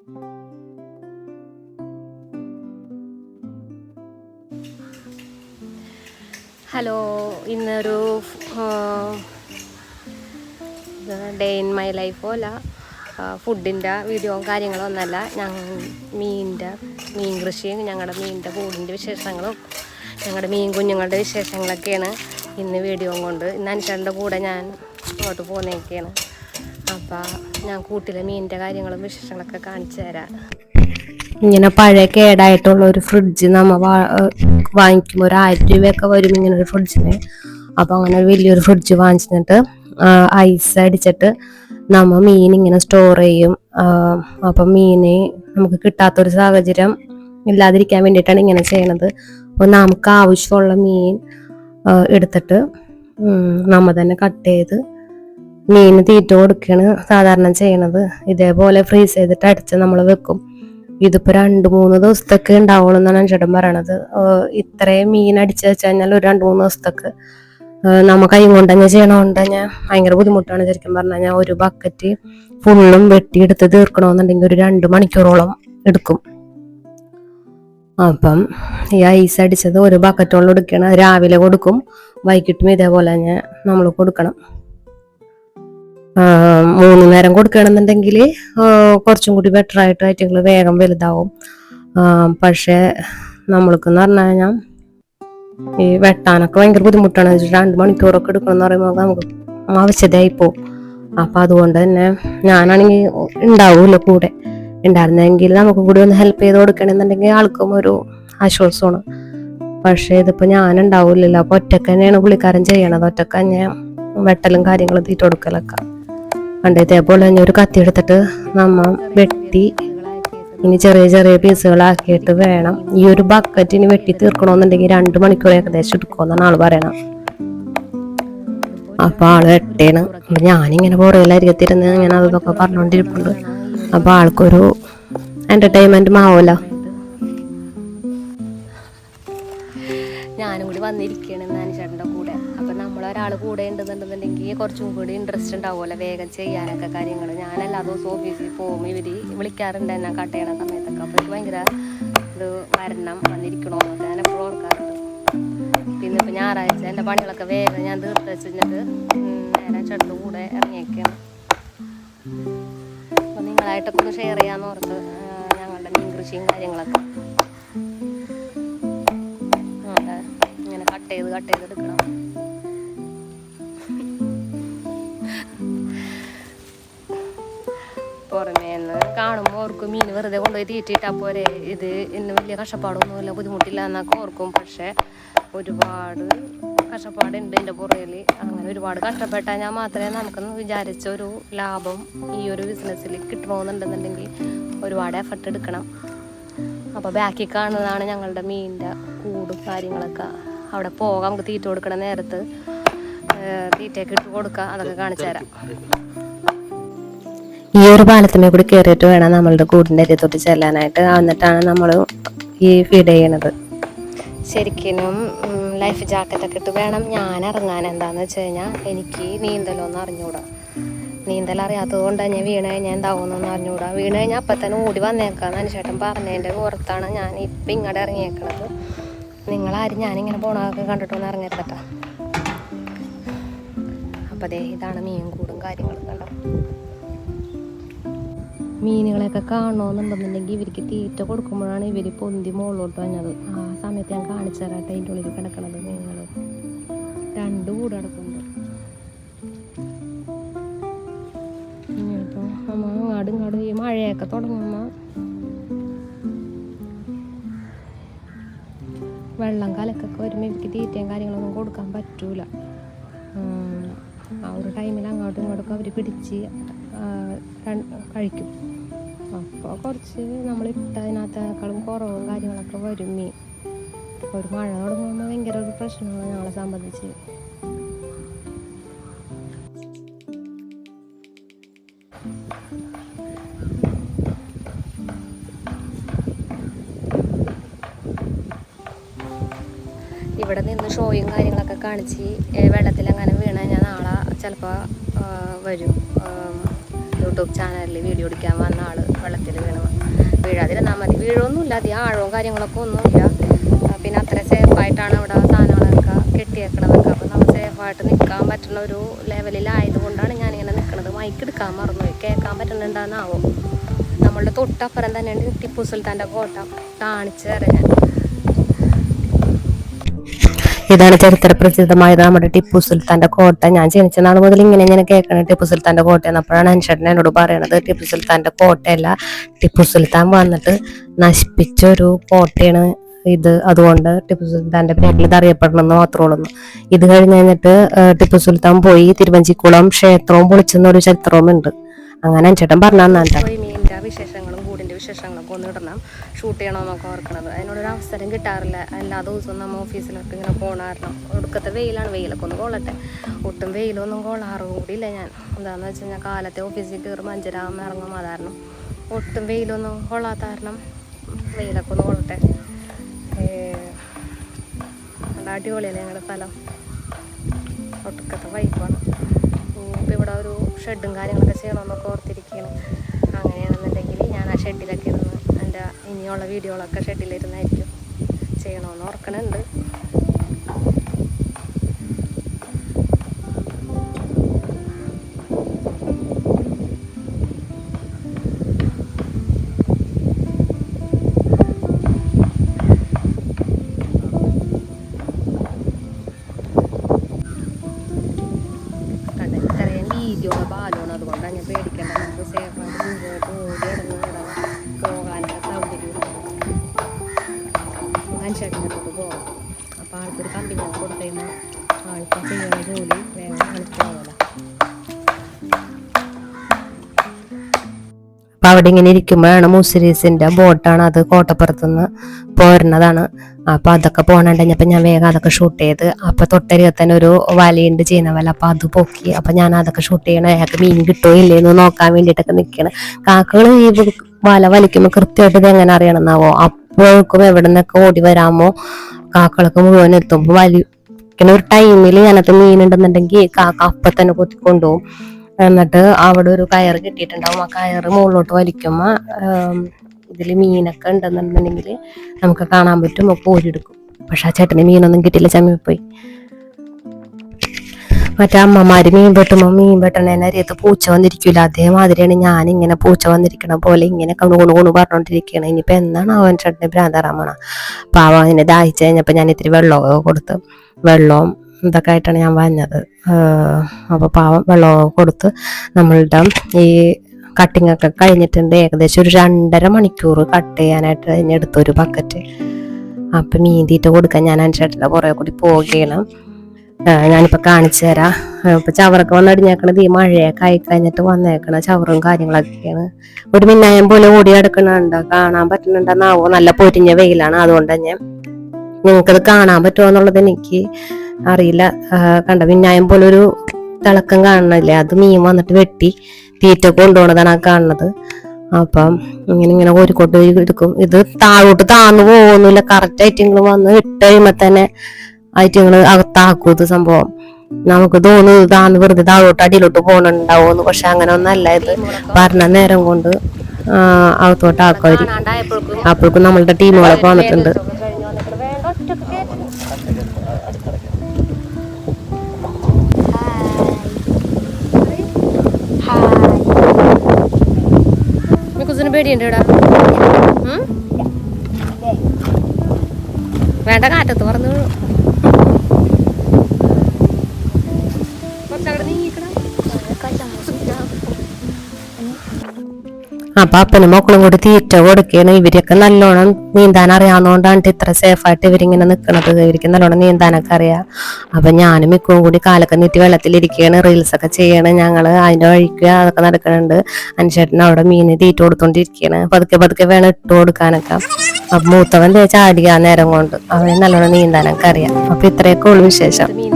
Hello ഇന്നൊരു day in my life പോല ഫുഡിന്റെ വീഡിയോ കാര്യങ്ങളും ഒന്നല്ല. ഞങ്ങൾ മീനിന്റെ മീൻ കൃഷിയും ഞങ്ങളുടെ മീനിന്റെ കൂടിന്റെ വിശേഷങ്ങളും ഞങ്ങളുടെ മീൻ കുഞ്ഞുങ്ങളുടെ വിശേഷങ്ങളൊക്കെയാണ് ഇന്ന് വീഡിയോ കൊണ്ട്. ഇന്ന് അനുഷറിന്റെ കൂടെ ഞാൻ അങ്ങോട്ട് പോന്നേക്കാണ്. അപ്പോൾ ഞാൻ കൂട്ടിലെ മീനിന്റെ കാര്യങ്ങളും വിശേഷങ്ങളൊക്കെ കാണിച്ചു തരാം. ഇങ്ങനെ പഴയ കേടായിട്ടുള്ള ഒരു ഫ്രിഡ്ജ് നമ്മൾ വാങ്ങിക്കുമ്പോൾ ഒരു ആയിരം രൂപയൊക്കെ വരും ഇങ്ങനെ ഒരു ഫ്രിഡ്ജിന് അപ്പോൾ അങ്ങനെ ഒരു വലിയൊരു ഫ്രിഡ്ജ് വാങ്ങിച്ചിട്ട് ഐസ് അടിച്ചിട്ട് നമ്മ മീൻ ഇങ്ങനെ സ്റ്റോർ ചെയ്യും. അപ്പം മീന് നമുക്ക് കിട്ടാത്തൊരു സാഹചര്യം ഇല്ലാതിരിക്കാൻ വേണ്ടിയിട്ടാണ് ഇങ്ങനെ ചെയ്യണത്. അപ്പോൾ നമുക്ക് ആവശ്യമുള്ള മീൻ എടുത്തിട്ട് നമ്മൾ നമ്മ തന്നെ കട്ട് ചെയ്ത് മീന് തീറ്റ കൊടുക്കുകയാണ് സാധാരണ ചെയ്യണത്. ഇതേപോലെ ഫ്രീസ് ചെയ്തിട്ട് അടിച്ച് നമ്മൾ വെക്കും. ഇതിപ്പോ രണ്ട് മൂന്ന് ദിവസത്തേക്ക് ഉണ്ടാവുള്ളൂ എന്നാണ് ചേട്ടൻ പറയണത്. ഇത്രയും മീൻ അടിച്ചു വെച്ച് കഴിഞ്ഞാൽ ഒരു രണ്ട് മൂന്ന് ദിവസത്തേക്ക് നമ്മ കൈ കൊണ്ട് തന്നെ ചെയ്യണോണ്ട് ഞാൻ ഭയങ്കര ബുദ്ധിമുട്ടാണ് ശരിക്കും പറഞ്ഞു. ഞാൻ ഒരു ബക്കറ്റ് ഫുള്ളും വെട്ടിയെടുത്ത് തീർക്കണമെന്നുണ്ടെങ്കിൽ ഒരു രണ്ട് മണിക്കൂറോളം എടുക്കും. അപ്പം ഈ ഐസ് അടിച്ചത് ഒരു ബക്കറ്റോളം എടുക്കണം. രാവിലെ കൊടുക്കും. വൈകിട്ടും ഇതേപോലെ തന്നെ നമ്മൾ കൊടുക്കണം. മൂന്ന് നേരം കൊടുക്കുകയാണെന്നുണ്ടെങ്കിൽ കുറച്ചും കൂടി ബെറ്റർ ആയിട്ട് ഐറ്റങ്ങൾ വേഗം വലുതാവും. പക്ഷേ നമ്മൾക്കെന്ന് പറഞ്ഞു കഴിഞ്ഞാൽ ഈ വെട്ടാനൊക്കെ ഭയങ്കര ബുദ്ധിമുട്ടാണ്. രണ്ട് മണിക്കൂറൊക്കെ എടുക്കണം എന്ന് പറയുമ്പോൾ നമുക്ക് ആവശ്യതയായി പോകും അപ്പൊ അതുകൊണ്ട് തന്നെ ഞാനാണെങ്കിൽ ഉണ്ടാവൂല കൂടെ. ഉണ്ടായിരുന്നെങ്കിൽ നമുക്ക് കൂടി ഒന്ന് ഹെൽപ്പ് ചെയ്ത് കൊടുക്കണമെന്നുണ്ടെങ്കിൽ ആൾക്കും ഒരു ആശ്വാസമാണ്. പക്ഷേ ഇതിപ്പോ ഞാൻ ഉണ്ടാവില്ലല്ലോ അപ്പൊ ഒറ്റയ്ക്ക് തന്നെയാണ് പുള്ളിക്കാരൻ ചെയ്യണത്. ഒറ്റയ്ക്ക് തന്നെ വെട്ടലും കാര്യങ്ങളും തീറ്റ കൊടുക്കലൊക്കെ. പണ്ട് ഇതേപോലെ തന്നെ ഒരു കത്തി എടുത്തിട്ട് നമ്മൾ വെട്ടി ഇനി ചെറിയ ചെറിയ പീസുകളാക്കിയിട്ട് വേണം. ഈ ഒരു ബക്കറ്റിന് വെട്ടി തീർക്കണമെന്നുണ്ടെങ്കിൽ രണ്ട് മണിക്കൂർ ഏകദേശം എടുക്കുമെന്നാണ് ആൾ പറയണം അപ്പൊ ആൾ വെട്ടേണ്. അപ്പൊ ഞാനിങ്ങനെ തിരുന്ന് ഇങ്ങനെ അതൊക്കെ പറഞ്ഞുകൊണ്ടിരിപ്പുണ്ട് അപ്പൊ ആൾക്കൊരു എന്റർടൈൻമെന്റ് ആവുമല്ലോ ഞാനും കൂടി വന്നിരിക്കുകയാണ് ചേട്ടന്റെ കൂടെ. അപ്പം നമ്മളൊരാൾ കൂടെ ഉണ്ടെന്നുണ്ടെന്നുണ്ടെങ്കിൽ കുറച്ചും കൂടി ഇൻട്രസ്റ്റ് ഉണ്ടാവുമല്ലോ വേഗം ചെയ്യാനൊക്കെ കാര്യങ്ങൾ ഞാൻ എല്ലാ ദിവസവും ഓഫീസിൽ പോകും. ഇവർ വിളിക്കാറുണ്ട് എന്നെ കട്ട് ചെയ്യണ സമയത്തൊക്കെ. അപ്പോൾ എനിക്ക് ഭയങ്കര ഇത് വരണം വന്നിരിക്കണമെന്നൊക്കെ ഞാൻ എപ്പോഴും ഓർക്കാറുണ്ട്. പിന്നെ ഇപ്പം ഞായറാഴ്ച എന്റെ പണികളൊക്കെ വേഗം ഞാൻ തീർത്ത് വെച്ചിട്ട് നേരെ ചേട്ടന്റെ കൂടെ ഇറങ്ങിയേക്കാണ്. അപ്പോൾ നിങ്ങളായിട്ടൊക്കെ ഒന്ന് ഷെയർ ചെയ്യാമെന്ന് ഓർത്ത് ഞങ്ങളുടെ മീൻ കൃഷിയും കാര്യങ്ങളൊക്കെ. ഇങ്ങനെ കട്ട് ചെയ്ത് കട്ട് ചെയ്ത് ഓർക്കും മീൻ വെറുതെ കൊണ്ടുപോയി തീറ്റിട്ടാൽ പോരെ. ഇത് ഇന്ന് വലിയ കഷ്ടപ്പാടൊന്നുമില്ല ബുദ്ധിമുട്ടില്ല എന്നൊക്കെ ഓർക്കും. പക്ഷെ ഒരുപാട് കഷ്ടപ്പാടുണ്ട് എന്റെ പുറകിൽ അങ്ങനെ ഒരുപാട് കഷ്ടപ്പെട്ടാൽ ഞാൻ മാത്രമേ നമുക്ക് വിചാരിച്ച ഒരു ലാഭം ഈ ഒരു ബിസിനസ്സിൽ കിട്ടണമെന്നുണ്ടെന്നുണ്ടെങ്കിൽ ഒരുപാട് എഫർട്ട് എടുക്കണം. അപ്പോൾ ബാക്കി കാണുന്നതാണ് ഞങ്ങളുടെ മീനിന്റെ കൂടും കാര്യങ്ങളൊക്കെ. അവിടെ പോകാം നമുക്ക് തീറ്റ കൊടുക്കണ നേരത്ത്. തീറ്റയൊക്കെ ഇട്ട് കൊടുക്കുക അതൊക്കെ കാണിച്ചു തരാം. ഈ ഒരു പാലത്തിനെ കൂടി കയറിയിട്ട് വേണം നമ്മളുടെ കൂടിന്റെ അരിയത്തോട്ട് ചെല്ലാനായിട്ട്. എന്നിട്ടാണ് നമ്മൾ ഈ ഫീഡ് ചെയ്യണത്. ശരിക്കും ലൈഫ് ജാക്കറ്റൊക്കെ ഇട്ട് വേണം ഞാൻ ഇറങ്ങാൻ. എന്താണെന്ന് വെച്ച് കഴിഞ്ഞാൽ എനിക്ക് നീന്തലൊന്നും അറിഞ്ഞുകൂടാ നീന്തൽ അറിയാത്തത് കൊണ്ട് ഞാൻ വീണ് കഴിഞ്ഞാൽ എന്താവുമെന്നൊന്നും അറിഞ്ഞുകൂടാ വീണ് കഴിഞ്ഞാൽ അപ്പം തന്നെ ഓടി വന്നേക്കാം അനുശേഷം പറഞ്ഞതിന്റെ പുറത്താണ് ഞാൻ ഇപ്പം ഇങ്ങോട്ട് ഇറങ്ങിയേക്കണത്. നിങ്ങളാരും ഞാനിങ്ങനെ പോണതൊക്കെ കണ്ടിട്ടൊന്നും ഇറങ്ങരുതട്ടാ. അപ്പം ദേ ഇതാണ് മീൻ കൂടും കാര്യങ്ങളും കണ്ടോ? മീനുകളെയൊക്കെ കാണണമെന്നുണ്ടെന്നുണ്ടെങ്കിൽ ഇവർക്ക് തീറ്റ കൊടുക്കുമ്പോഴാണ് ഇവർ പൊന്തി മുകളിലോട്ട് വന്നത്. ആ സമയത്ത് ഞാൻ കാണിച്ചു തരാട്ടെ അതിന്റെ ഉള്ളിൽ കിടക്കണത് മീനുകൾ. രണ്ട് കൂടെ കിടക്കുന്നുണ്ട് ഇനിയിപ്പോൾ നമ്മ അങ്ങാടും ഇങ്ങാടും ഈ മഴയൊക്കെ തുടങ്ങുമ്പോൾ വെള്ളം കലക്കൊക്കെ വരുമ്പോൾ ഇവർക്ക് തീറ്റയും കാര്യങ്ങളൊന്നും കൊടുക്കാൻ പറ്റൂല. ആ ഒരു ടൈമിൽ അങ്ങോട്ടും ഇങ്ങോട്ടൊക്കെ അവർ പിടിച്ച് കഴിക്കും. അപ്പോൾ കുറച്ച് നമ്മൾ ഇട്ടതിനകത്തേക്കാളും കുറവും കാര്യങ്ങളൊക്കെ വരും മീൻ ഒരു മഴ തുടങ്ങുമ്പോൾ ഭയങ്കര ഒരു പ്രശ്നമാണ് ഞങ്ങളെ സംബന്ധിച്ച്. ഇവിടെ നിന്ന് ഷോയും കാര്യങ്ങളൊക്കെ കാണിച്ച് ഏ, വെള്ളത്തിലെങ്ങനെ വീണാൽ ഞാൻ നാളെ ചിലപ്പോൾ വരും. യൂട്യൂബ് ചാനലിൽ വീഡിയോ എടുക്കാൻ വന്ന ആൾ വെള്ളത്തിൽ വീണ്. വീഴൊന്നുമില്ല. അധികം ആഴവും കാര്യങ്ങളൊക്കെ ഒന്നുമില്ല. പിന്നെ അത്ര സേഫായിട്ടാണ് അവിടെ സാധനങ്ങളൊക്കെ കെട്ടിയേക്കണതൊക്കെ. അപ്പോൾ നമ്മൾ സേഫായിട്ട് നിൽക്കാൻ പറ്റുന്ന ഒരു ലെവലിലായതുകൊണ്ടാണ് ഞാനിങ്ങനെ നിൽക്കുന്നത് മൈക്ക് എടുക്കാൻ മറന്നു കേൾക്കാൻ പറ്റുന്നുണ്ടാന്നാവോ? നമ്മളുടെ തൊട്ടപ്പുറം തന്നെയാണ് ടിപ്പു സുൽത്താന്റെ കോട്ട. കാണിച്ചു തരാം ഞാൻ. ഇതാണ് ചരിത്ര പ്രസിദ്ധമായത് നമ്മുടെ ടിപ്പു സുൽത്താന്റെ കോട്ട. ഞാൻ ജനിച്ച നാൾ മുതൽ ഇങ്ങനെ ഇങ്ങനെ കേൾക്കണം ടിപ്പു സുൽത്താന്റെ കോട്ടയെന്ന് അപ്പോഴാണ് അനുഷേട്ടൻ എന്നോട് പറയണത്. ടിപ്പു സുൽത്താന്റെ കോട്ടയല്ല ടിപ്പു സുൽത്താൻ വന്നിട്ട് നശിപ്പിച്ച ഒരു കോട്ടയാണ് ഇത്. അതുകൊണ്ട് ടിപ്പു സുൽത്താന്റെ പേരിൽ ഇത് അറിയപ്പെടണമെന്ന് മാത്രമേ ഉള്ളൂ. ഇത് കഴിഞ്ഞ് കഴിഞ്ഞിട്ട് ടിപ്പു സുൽത്താൻ പോയി തിരുവഞ്ചിക്കുളം ക്ഷേത്രവും പൊളിച്ചെന്നൊരു ചരിത്രവും ഉണ്ട് അങ്ങനെ അനുഷേട്ടൻ പറഞ്ഞു തന്നാ മീനിന്റെ വിശേഷങ്ങളും കൂടിന്റെ വിശേഷങ്ങളും ഒക്കെ ഒന്ന് ഇടണം. ഷൂട്ട് ചെയ്യണമെന്നൊക്കെ ഓർക്കണത്. അതിനോടൊരു അവസരം കിട്ടാറില്ല. എല്ലാ ദിവസവും നമ്മൾ ഓഫീസിലൊക്കെ ഇങ്ങനെ പോകണമായിരുന്നു ഒടുക്കത്തെ വെയിലാണ്. വെയിലൊക്കെ ഒന്ന് കൊള്ളട്ടെ. ഒട്ടും വെയിലൊന്നും കൊള്ളാറ് കൂടിയില്ല ഞാൻ. എന്താണെന്ന് വെച്ച് കഴിഞ്ഞാൽ കാലത്തെ ഓഫീസിൽ കയറുമ്പോൾ അഞ്ചരാകുമ്പോൾ ഇറങ്ങും അതായിരുന്നു ഒട്ടും വെയിലൊന്നും കൊള്ളാത്ത കാരണം വെയിലൊക്കെ ഒന്ന് കൊള്ളട്ടെ. അടിപൊളിയല്ലേ ഞങ്ങളുടെ സ്ഥലം? ഒട്ടുക്കത്തെ വൈബാണ് ഇനിയിപ്പോൾ ഇവിടെ ഒരു ഷെഡും കാര്യങ്ങളൊക്കെ ചെയ്യണമെന്നൊക്കെ ഓർത്തിരിക്കുകയാണ് അങ്ങനെയാണെന്നുണ്ടെങ്കിൽ ഞാൻ ആ ഷെഡിലൊക്കെ ഇനിയുള്ള വീഡിയോകളൊക്കെ ഷെഡിലിരുന്നായിരിക്കും ചെയ്യണമെന്ന് ഓർക്കണുണ്ട്. മനുഷ്യട്ടിനടുത്ത് പോകാം അപ്പോൾ ആൾക്കൊരു കമ്പനി കൊടുത്തു കഴിഞ്ഞാൽ ആൾക്ക് ചെയ്യുന്ന ജോലി വേഗം എളുപ്പമാവില്ല അപ്പം അവിടെ ഇങ്ങനെ ഇരിക്കുമ്പോഴാണ് മുസിരീസിന്റെ ബോട്ടാണ് അത് കോട്ടപ്പുറത്തുനിന്ന് പോരുന്നതാണ്. അപ്പോൾ അതൊക്കെ പോകണുണ്ടെങ്കിൽ ഞാൻ വേഗം അതൊക്കെ ഷൂട്ട് ചെയ്ത് അപ്പം തൊട്ടരികെ തന്നെ ഒരു വലയുണ്ട് ചെയ്യുന്ന വല. അപ്പം അത് പൊക്കി. അപ്പം ഞാൻ അതൊക്കെ ഷൂട്ട് ചെയ്യണം അയാൾക്ക് മീൻ കിട്ടുമോ ഇല്ലേന്ന് നോക്കാൻ വേണ്ടിയിട്ടൊക്കെ നിൽക്കണം കാക്കകൾ ഈ വല വലിക്കുമ്പോൾ കൃത്യമായിട്ട് ഇത് എങ്ങനെ അറിയണമെന്നാവോ അപ്പോഴേക്കും എവിടെ നിന്നൊക്കെ ഓടി വരാമോ? കാക്കളൊക്കെ മുഴുവൻ എത്തുമ്പോൾ വലി പിന്നെ ഒരു ടൈമിൽ അതിനകത്ത് മീനുണ്ടെന്നുണ്ടെങ്കിൽ കാക്ക അപ്പം തന്നെ കൊത്തിക്കൊണ്ടുപോകും എന്നിട്ട് അവിടെ ഒരു കയർ കിട്ടിയിട്ടുണ്ടാവും. ആ കയർ മുകളിലോട്ട് വലിക്കുമ്പോൾ ഇതിൽ മീനൊക്കെ ഉണ്ടെന്നുണ്ടെങ്കിൽ നമുക്ക് കാണാൻ പറ്റും. അപ്പോൾ ഊരിയെടുക്കും പക്ഷെ ആ ചേട്ടന് മീനൊന്നും കിട്ടിയില്ല. ചമ്മിപ്പോയി. മറ്റേ അമ്മമാര് മീൻ വെട്ടുമ്പോൾ മീൻ വെട്ടണേനെ അറിയത്ത് പൂച്ച വന്നിരിക്കില്ല അതേമാതിരിയാണ് ഞാൻ ഇങ്ങനെ പൂച്ച വന്നിരിക്കണ പോലെ ഇങ്ങനെ കണു കുണു കുണു ഇനിയിപ്പൊ എന്താണ് അവൻ ചേട്ടന് ഭ്രാന്താറാമണ പാവ അതിനെ ദാഹിച്ചു കഴിഞ്ഞപ്പോൾ ഞാൻ ഇത്തിരി വെള്ളമൊക്കെ കൊടുത്ത് വെള്ളവും ഇതൊക്കെ ആയിട്ടാണ് ഞാൻ വന്നത്. അപ്പോൾ പാവം വെള്ളമൊക്കെ കൊടുത്ത് നമ്മളുടെ ഈ കട്ടിംഗ് ഒക്കെ കഴിഞ്ഞിട്ടുണ്ട്. ഏകദേശം ഒരു രണ്ടര മണിക്കൂർ കട്ട് ചെയ്യാനായിട്ട് ഒരു ബക്കറ്റ് അപ്പം തീറ്റ കൊടുക്കാൻ ഞാൻ അനുസരിച്ചിട്ട് പുറകെ കൂടി പോവുകയാണ്. ആ, ഞാനിപ്പോ കാണിച്ചു തരാം. ആ, ഇപ്പൊ ചവറൊക്കെ വന്നടിഞ്ഞേക്കണത് ഈ മഴയൊക്കെ ആയി കഴിഞ്ഞിട്ട് വന്നേക്കണ ചവറും കാര്യങ്ങളൊക്കെയാണ്. ഒരു മിന്നായം പോലെ ഓടി കിടക്കണുണ്ട് കാണാൻ പറ്റുന്നുണ്ടെന്നാവോ? നല്ല പൊരിഞ്ഞ വെയിലാണ്. അതുകൊണ്ട് തന്നെ നിങ്ങൾക്കത് കാണാൻ പറ്റുമോ എന്നുള്ളത് എനിക്ക് അറിയില്ല. കണ്ട മിന്നായം പോലെ ഒരു തിളക്കം കാണണില്ലേ അത് മീൻ വന്നിട്ട് വെട്ടി തീറ്റ കൊണ്ടുപോണതാണ് ആ കാണുന്നത്. അപ്പം ഇങ്ങനെ ഇങ്ങനെ കോരിക്കോട്ട് എടുക്കും ഇത് താഴോട്ട് താന്നു പോകുന്നില്ല. കറക്റ്റ് ആയിട്ട് നിങ്ങൾ വന്ന് ഇട്ട് കഴിയുമ്പോ തന്നെ ആയിട്ട് നിങ്ങൾ അകത്താക്കും ഇത് സംഭവം. നമുക്ക് തോന്നുന്നു താന്ന് വെറുതെ താഴോട്ട് അടിയിലോട്ട് പോകണുണ്ടാവുമെന്ന് പക്ഷെ അങ്ങനെ ഒന്നല്ല ഇത് പറഞ്ഞ നേരം കൊണ്ട് അകത്തോട്ട് ആക്കുമാര് അപ്പോഴേക്കും നമ്മളുടെ ടീമുകളൊക്കെ വന്നിട്ടുണ്ട്? വേണ്ട കാറ്റത്ത് പറഞ്ഞു അപ്പൊ അപ്പനും മക്കളും കൂടി തീറ്റ കൊടുക്കുകയാണ് ഇവരൊക്കെ നല്ലോണം നീന്താൻ അറിയാവുന്നതുകൊണ്ടാണ് ഇത്ര സേഫ് ആയിട്ട് ഇവരിങ്ങനെ നിൽക്കുന്നത് ഇവർക്ക് നല്ലോണം നീന്താനൊക്കെ അറിയാം. അപ്പൊ ഞാനും മിക്കവും കൂടി കാലൊക്കെ നീട്ടി വെള്ളത്തിലിരിക്കുകയാണ് റീൽസ് ഒക്കെ ചെയ്യണം. ഞങ്ങൾ അതിന്റെ വഴിക്ക് അതൊക്കെ നടക്കുന്നുണ്ട് അനുശേട്ടൻ അവിടെ മീന് തീറ്റ കൊടുത്തോണ്ടിരിക്കുകയാണ് പതുക്കെ പതുക്കെ വേണം ഇട്ട് കൊടുക്കാനൊക്കെ. അപ്പൊ മൂത്തവൻ ചാടിയ നേരം കൊണ്ട് അവന് നല്ലോണം നീന്താനൊക്കെ അറിയാം. അപ്പൊ ഇത്രയൊക്കെ ഉള്ളു വിശേഷം.